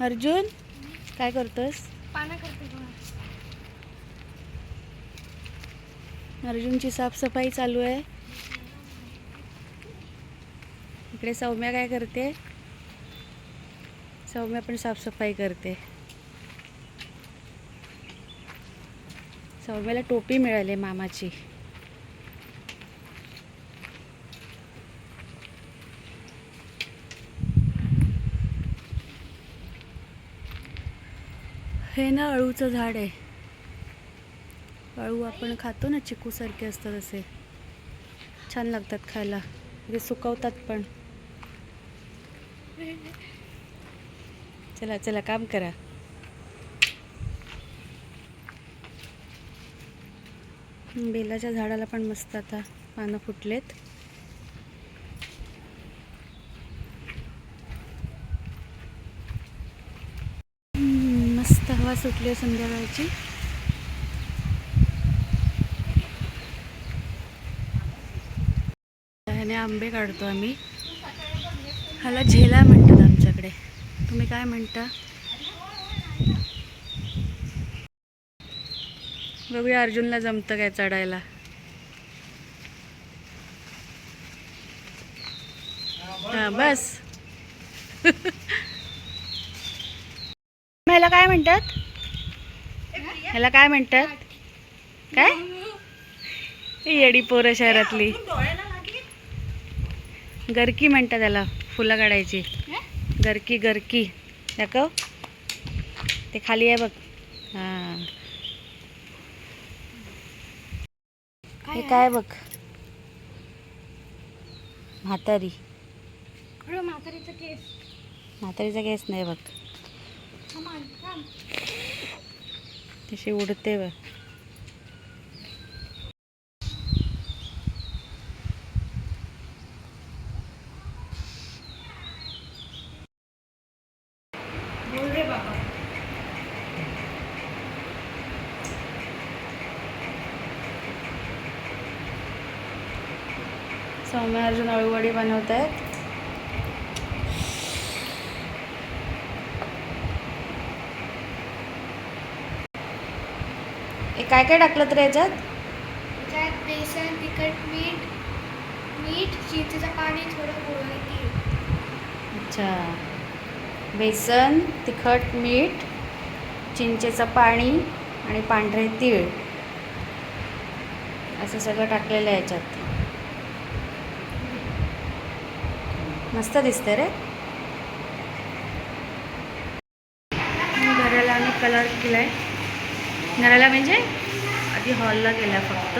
अर्जुन काय करतोस. अर्जुनची साफसफाई चालू आहे. इकडे सौम्या काय करते? सौम्या पण साफसफाई करते. सौम्याला टोपी मिळाली मामाची. हे ना अळूचं झाड आहे. अळू आपण खातो ना चिकूसारखे असतात असे. छान लागतात खायला. ते सुकवतात पण. चला चला काम करा. बेलाच्या झाडाला पण मस्त आता पानं फुटलेत. सुटली आहे संध्याकाळची. ह्याने आंबे काढतो आम्ही. ह्याला झेला म्हणतात आमच्याकडे. तुम्ही काय म्हणता? बघूया अर्जुनला जमतं काय चढायला. बस. मला काय म्हणतात? ह्याला काय म्हणतात? काय? येडी पोरं शहरातली. गरकी म्हणतात त्याला फुलं काढायची. गरकी गरकी. दाखव. ते खाली आहे बघ. हां. हे काय बघ? म्हातारी. म्हातारीचा केस. नाही बघ. थांब आण, थांब. तशी उडते बघ बोल रे बाबा सौम्य अर्जुन अळूवडी बनवत आहेत हे काय काय टाकलं तर याच्यात? त्यात बेसन तिखट मीठ मीठ चिंचेचं पाणी थोडं गोळी अच्छा. बेसन तिखट मीठ चिंचेचं पाणी आणि पांढरे तीळ. असं सगळं टाकलेलं आहे याच्यात. मस्त दिसते रे. घराला आम्ही कलर केला आहे घराला म्हणजे आधी हॉलला गेला फक्त.